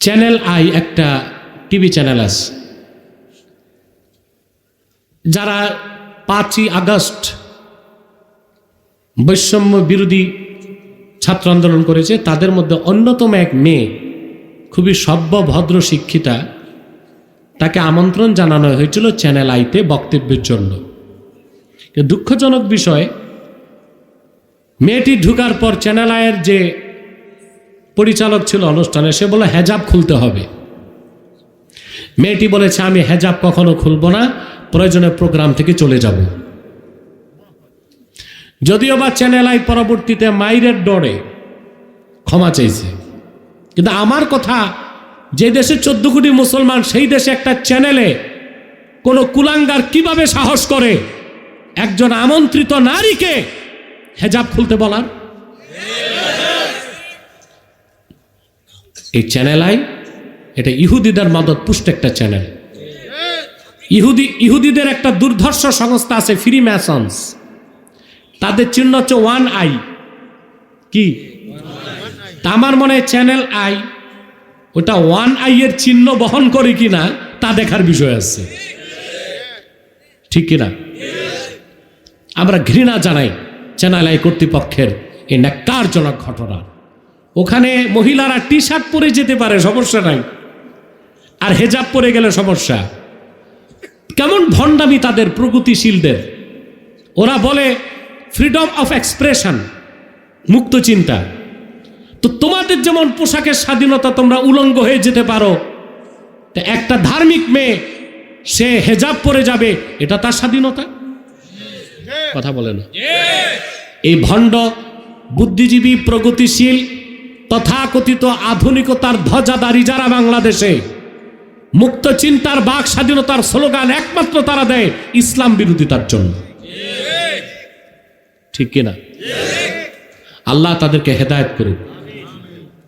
Channel I একটা TV channel আছে। যারা পাঁচই আগস্ট বৈষম্য বিরোধী ছাত্র আন্দোলন করেছে, তাদের মধ্যে অন্যতম এক মেয়ে, খুবই সভ্য, ভদ্র, শিক্ষিতা, তাকে আমন্ত্রণ জানানো হয়েছিল চ্যানেল আইতে বক্তব্যের জন্য। দুঃখজনক বিষয়, মেয়েটি ঢুকার পর চ্যানেল আয়ের যে পরিচালক ছিল অনুষ্ঠানে, সে বলে হেজাব খুলতে হবে। মেয়েটি বলেছে, আমি হেজাব কখনো খুলব না, প্রয়োজনে প্রোগ্রাম থেকে চলে যাব। যদিও বা চ্যানেল আই পরবর্তীতে মাইরের ডরে ক্ষমা চাইছে কিন্তু আমার কথা, যে দেশে চোদ্দ কোটি মুসলমান, সেই দেশে একটা চ্যানেলে কোনো কুলাঙ্গার কীভাবে সাহস করে একজন আমন্ত্রিত নারীকে হেজাব খুলতে বলার? এই চ্যানেল আই, এটা ইহুদিদের মদত পুষ্ট একটা চ্যানেল ইহুদি, ইহুদিদের একটা দুর্ধর্ষ সংস্থা আছে ফ্রি ম্যাসন্স তাদের চিহ্ন হচ্ছে ওয়ান আই কি? আমার মনে চ্যানেল আই, ওটা ওয়ান আই এর চিহ্ন বহন করে কিনা, তা দেখার বিষয় আছে। ঠিক কিনা? আমরা ঘৃণা জানাই চ্যানেল আই কর্তৃপক্ষের এই ন্যাক্কারজনক ঘটনা ওখানে মহিলারা টি শার্ট পরে যেতে পারে সমস্যা নাই। আর হেজাব পরে গেলে সমস্যা। কেমন ভণ্ডামি তাদের প্রগতিশীলদের। ওরা বলে ফ্রিডম অফ এক্সপ্রেশন মুক্ত চিন্তা। তো তোমাদের যেমন পোশাকের স্বাধীনতা তোমরা উলঙ্গ হয়ে যেতে পারো তা একটা ধার্মিক মেয়ে সে হেজাব পরে যাবে এটা তার স্বাধীনতা? কথা বলে না। এই ভণ্ড বুদ্ধিজীবী প্রগতিশীল তথাকথিত আধুনিকতার ধ্বজাদারি যারা বাংলাদেশে মুক্ত চিন্তার বাক স্বাধীনতার স্লোগান একমাত্র তারা দেয় ইসলাম বিরোধিতার জন্য। ঠিক কিনা? আল্লাহ তাদেরকে হেদায়ত করুক।